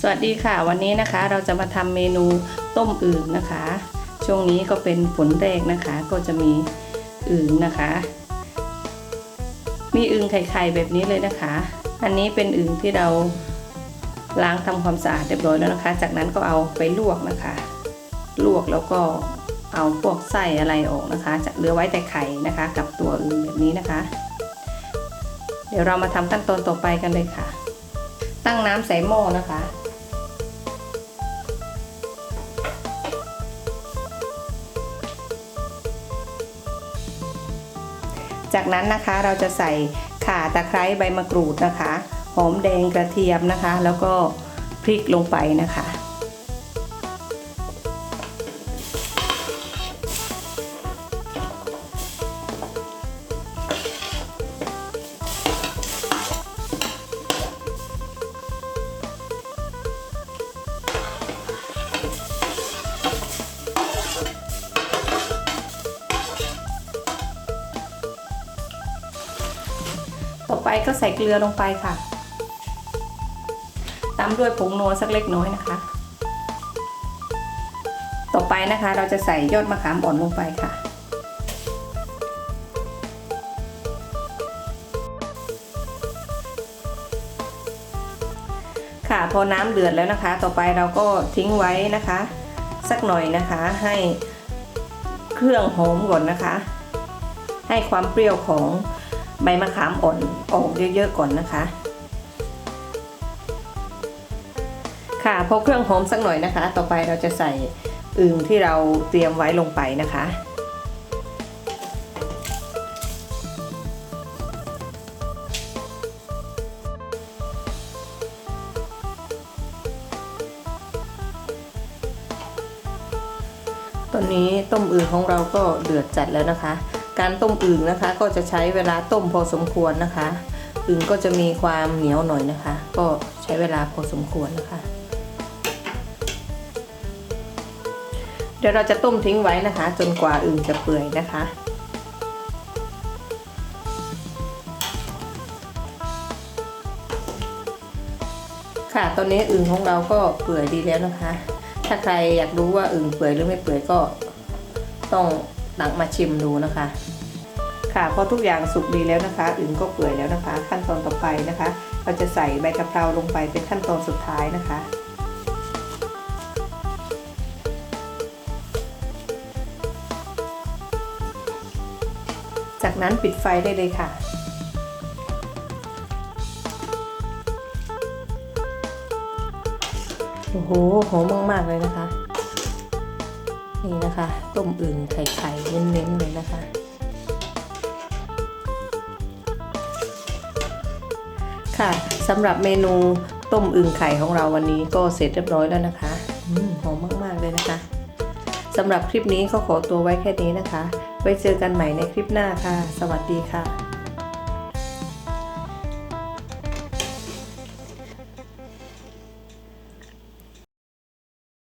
สวัสดีค่ะ วันนี้นะคะเราจะมาทำเมนูต้มอึ่งนะคะ ช่วงนี้ก็เป็นฝนแรกนะคะ ก็จะมีอึ่งนะคะ มีอึ่งไข่ๆแบบนี้เลยนะคะ อันนี้เป็นอึ่งที่เราล้างทำความสะอาดเรียบร้อยแล้วนะคะ จากนั้นก็เอาไปลวกนะคะ ลวกแล้วก็เอาพวกไส้อะไรออกนะคะ จะเหลือไว้แต่ไข่นะคะ กับตัวอึ่งแบบนี้นะคะ เดี๋ยวเรามาทำขั้นตอนต่อไปกันเลยค่ะ ตั้งน้ำใส่หม้อนะคะ จากนั้นนะคะเราจะใส่ข่าตะไคร้ใบมะกรูดนะคะ หอมแดงกระเทียมนะคะ แล้วก็พริกลงไปนะคะ ต่อไปก็ใส่เกลือลงไปค่ะตามด้วยผงนัวสักเล็กน้อยนะคะ ต่อไปนะคะเราจะใส่ยอดมะขามอ่อนลงไปค่ะ ค่ะพอน้ำเดือดแล้วนะคะ ต่อไปเราก็ทิ้งไว้นะคะ สักหน่อยนะคะให้เครื่องหอมก่อนนะคะ ให้ความเปรี้ยวของ ใบมะขามอ่อนออกเยอะๆก่อนนะคะ ค่ะพอเครื่องหอมสักหน่อยนะคะ ต่อไปเราจะใส่อึ่งที่เราเตรียมไว้ลงไปนะคะตอนนี้ต้มอึ่งของเราก็เดือดจัดแล้วนะคะ การต้มอึ่งนะคะ ก็จะใช้เวลาต้มพอสมควรนะคะอึ่งก็จะมีความเหนียวหน่อยนะคะ ก็ใช้เวลาพอสมควรนะคะ เดี๋ยวเราจะต้มทิ้งไว้นะคะ จนกว่าอึ่งจะเปื่อยนะคะค่ะตอนนี้อึ่งของเราก็เปื่อยดีแล้วนะคะ ถ้าใครอยากรู้ว่าอึ่งเปื่อยหรือไม่เปื่อยก็ต้อง ตักมาชิมดูนะคะ ค่ะพอทุกอย่างสุกดีแล้วนะคะอึ่งก็เปื่อยแล้วนะคะ ขั้นตอนต่อไปนะคะ เราจะใส่ใบกะเพราลงไปเป็นขั้นตอนสุดท้ายนะคะจากนั้นปิดไฟได้เลยค่ะ โอ้โห หอมมาก ๆ เลยนะคะ นี่นะคะ ต้มอึ่งไข่ๆเน้นๆเลยนะคะ ค่ะสำหรับเมนูต้มอึ่งไข่ของเราวันนี้ก็เสร็จเรียบร้อยแล้วนะคะอหอมมากๆเลยนะคะสำหรับคลิปนี้ก็ขอตัวไว้แค่นี้นะคะ ไว้เจอกันใหม่ในคลิปหน้าค่ะ สวัสดีค่ะ